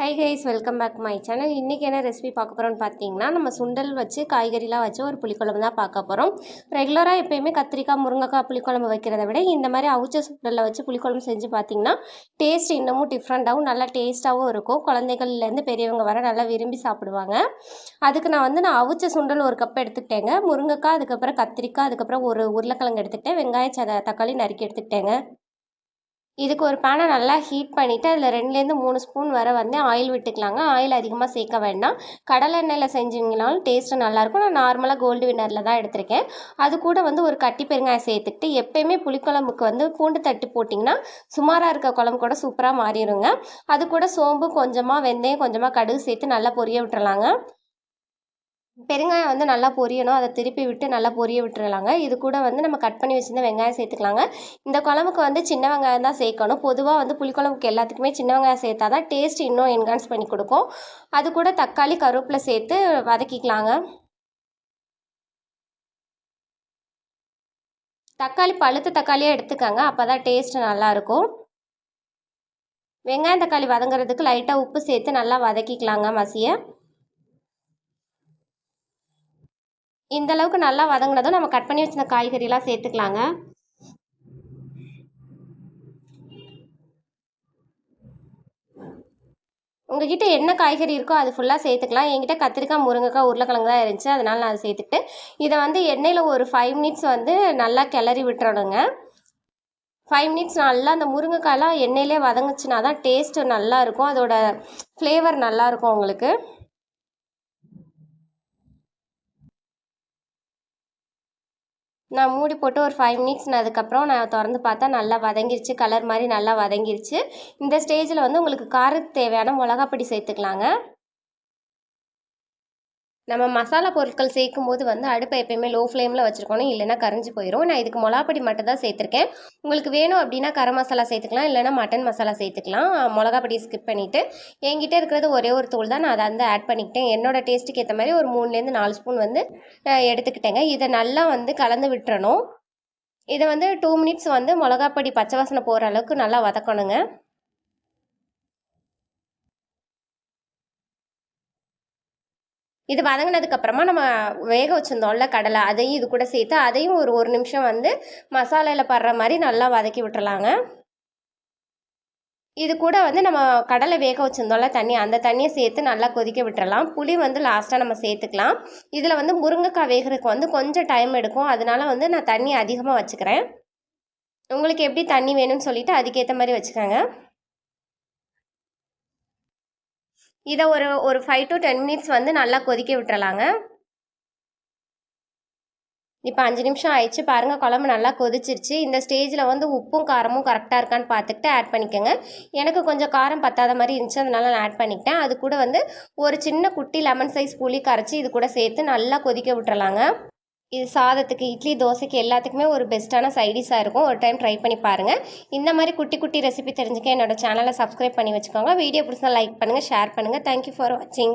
Hi guys welcome back my channel இன்றைக்கி என்ன recipe பார்க்க போகிறோம்னு பார்த்தீங்கன்னா நம்ம சுண்டல் வச்சு காய்கறிலாம் வச்சு ஒரு புளிக்குழம்பு தான் பார்க்க போகிறோம் ரெகுலராக எப்போயுமே கத்திரிக்காய் முருங்கைக்காய் புளிக்குழம்பு வைக்கிறத விட இந்த மாதிரி அவிச்ச சுண்டலில் வச்சு புளிக்குழம்பு செஞ்சு பார்த்தீங்கன்னா டேஸ்ட் இன்னமும் டிஃப்ரெண்ட்டாகவும் நல்லா டேஸ்ட்டாகவும் இருக்கும். குழந்தைகள்லேருந்து பெரியவங்க வர நல்லா விரும்பி சாப்பிடுவாங்க. அதுக்கு நான் வந்து நான் அவிச்ச சுண்டல் ஒரு கப் எடுத்துக்கிட்டேங்க. முருங்கைக்காய் அதுக்கப்புறம் கத்திரிக்காய் அதுக்கப்புறம் ஒரு உருளைக்கிழங்கு எடுத்துக்கிட்டேன். வெங்காயம் தக்காளி நறுக்கி எடுத்துக்கிட்டேங்க. இதுக்கு ஒரு பேனை நல்லா ஹீட் பண்ணிவிட்டு அதில் ரெண்டுலேருந்து மூணு ஸ்பூன் வர வந்து ஆயில் விட்டுக்கலாங்க. ஆயில் அதிகமாக சேர்க்க வேண்டாம். கடலை எண்ணெயில் செஞ்சிங்கனாலும் டேஸ்ட்டு நல்லாயிருக்கும். நான் நார்மலாக கோல்டு வின்னரில் தான் எடுத்திருக்கேன். அது கூட வந்து ஒரு கட்டி பெருங்காயம் சேர்த்துக்கிட்டு எப்போயுமே புளிக்குழம்புக்கு வந்து பூண்டு தட்டு போட்டிங்கன்னா சுமாராக இருக்க குழம்பு கூட சூப்பராக மாறிடுங்க. அது கூட சோம்பு கொஞ்சமாக வெந்தயம் கொஞ்சமாக கடுகு சேர்த்து நல்லா பொரிய விட்டுறலாங்க. பெருங்காயம் வந்து நல்லா பொரியணும். அதை திருப்பி விட்டு நல்லா பொரிய விட்டுறலாங்க. இது கூட வந்து நம்ம கட் பண்ணி வச்சுருந்த வெங்காயம் சேர்த்துக்கலாங்க. இந்த குழம்புக்கு வந்து சின்ன வெங்காயம் தான் சேர்க்கணும். பொதுவாக வந்து புளிக்குழம்புக்கு எல்லாத்துக்குமே சின்ன வெங்காயம் சேர்த்தா தான் டேஸ்ட் இன்னும் என்ஹான்ஸ் பண்ணி கொடுக்கும். அது கூட தக்காளி கருவேப்பிலை சேர்த்து வதக்கிக்கலாங்க. தக்காளி பழுத்த தக்காளியாக எடுத்துக்கோங்க. அப்போ தான் டேஸ்ட் நல்லாயிருக்கும் வெங்காயம் தக்காளி வதங்குறதுக்கு லைட்டாக உப்பு சேர்த்து நல்லா வதக்கிக்கலாங்க மசியை. இந்தளவுக்கு நல்லா வதங்கினதும் நம்ம கட் பண்ணி வச்சிருந்த காய்கறியெல்லாம் சேர்த்துக்கலாங்க. உங்ககிட்ட என்ன காய்கறி இருக்கோ அது ஃபுல்லாக சேர்த்துக்கலாம். என்கிட்ட கத்திரிக்காய் முருங்கைக்காய் உருளைக்கிழங்கு தான் இருந்துச்சு. அதனால் நான் அதை சேர்த்துக்கிட்டு இதை வந்து எண்ணெயில் ஒரு ஃபைவ் மினிட்ஸ் வந்து நல்லா கிளறி விட்டுறணுங்க. ஃபைவ் மினிட்ஸ் நல்லா அந்த முருங்கைக்காயெலாம் எண்ணெயிலே வதங்குச்சுனா தான் டேஸ்ட்டு நல்லாயிருக்கும் அதோட ஃப்ளேவர் நல்லாயிருக்கும் உங்களுக்கு. நான் மூடி போட்டு ஒரு ஃபைவ் மினிட்ஸ் நான் அதுக்கப்புறம் நான் திறந்து பார்த்தா நல்லா வதங்கிருச்சு. கலர் மாதிரி நல்லா வதங்கிருச்சு. இந்த ஸ்டேஜில் வந்து உங்களுக்கு காரத்துக்கு தேவையான மிளகாப்பொடி சேர்த்துக்கலாங்க. நம்ம மசாலா பொருட்கள் சேர்க்கும் போது வந்து அடுப்பை எப்பயுமே லோ ஃப்ளேமில் வச்சுருக்கணும் இல்லைனா கரைஞ்சி போயிடும் நான் இதுக்கு மிளகாப்பொடி மட்டும் தான் சேர்த்துருக்கேன். உங்களுக்கு வேணும் அப்படின்னா கரம் மசாலா சேர்த்துக்கலாம் இல்லைனா மட்டன் மசாலா சேர்த்துக்கலாம். மிளகாப்பொடியை ஸ்கிப் பண்ணிவிட்டு என்கிட்ட இருக்கிறது ஒரே ஒரு தூள் தான். நான் அதை வந்து ஆட் பண்ணிக்கிட்டேன். என்னோடய டேஸ்ட்டுக்கு ஏற்ற மாதிரி ஒரு மூணுலேருந்து நாலு ஸ்பூன் வந்து எடுத்துக்கிட்டேங்க. இதை நல்லா வந்து கலந்து விட்டுறணும். இதை வந்து டூ மினிட்ஸ் வந்து மிளகாப்பொடி பச்சை வாசனை போகிற அளவுக்கு நல்லா வதக்கணுங்க. இது வதங்கினதுக்கப்புறமா நம்ம வேக வச்சுருந்தோம்ல கடலை அதையும் இது கூட சேர்த்து அதையும் ஒரு ஒரு நிமிஷம் வந்து மசாலையில் படுற மாதிரி நல்லா வதக்கி விட்டுலாங்க இது கூட வந்து நம்ம கடலை வேக வச்சுருந்தோம்ல தண்ணி அந்த தண்ணியை சேர்த்து நல்லா கொதிக்க விட்டுறலாம். புளி வந்து லாஸ்ட்டாக நம்ம சேர்த்துக்கலாம். இதில் வந்து முருங்கைக்காய் வேகிறதுக்கு வந்து கொஞ்சம் டைம் எடுக்கும். அதனால வந்து நான் தண்ணி அதிகமாக வச்சுக்கிறேன். உங்களுக்கு எப்படி தண்ணி வேணும்னு சொல்லிவிட்டு அதுக்கேற்ற மாதிரி வச்சுக்கோங்க. இதை ஒரு ஒரு ஃபைவ் டு டென் மினிட்ஸ் வந்து நல்லா கொதிக்க விட்டுறலாங்க. இப்போ அஞ்சு நிமிஷம் ஆயிடுச்சு. பாருங்கள் குழம்பு நல்லா கொதிச்சிருச்சு. இந்த ஸ்டேஜில் வந்து உப்பும் காரமும் கரெக்டாக இருக்கான்னு பார்த்துக்கிட்டு ஆட் பண்ணிக்கோங்க. எனக்கு கொஞ்சம் காரம் பத்தாத மாதிரி இருந்துச்சு. அதனால நான் ஆட் பண்ணிக்கிட்டேன். அது கூட வந்து ஒரு சின்ன குட்டி லெமன் சைஸ் புளி கரைச்சி இது கூட சேர்த்து நல்லா கொதிக்க விட்டுறலாங்க. இது சாதத்துக்கு இட்லி தோசைக்கு எல்லாத்துக்குமே ஒரு பெஸ்ட்டான சைடிஷாக இருக்கும். ஒரு டைம் ட்ரை பண்ணி பாருங்கள் இந்த மாதிரி குட்டி குட்டி ரெசிபி தெரிஞ்சுக்க என்னோட சேனலை சப்ஸ்கிரைப் பண்ணி வச்சுக்கோங்க. வீடியோ பிடிச்சா லைக் பண்ணுங்கள் ஷேர் பண்ணுங்கள் தேங்க்யூ ஃபார் வாட்சிங்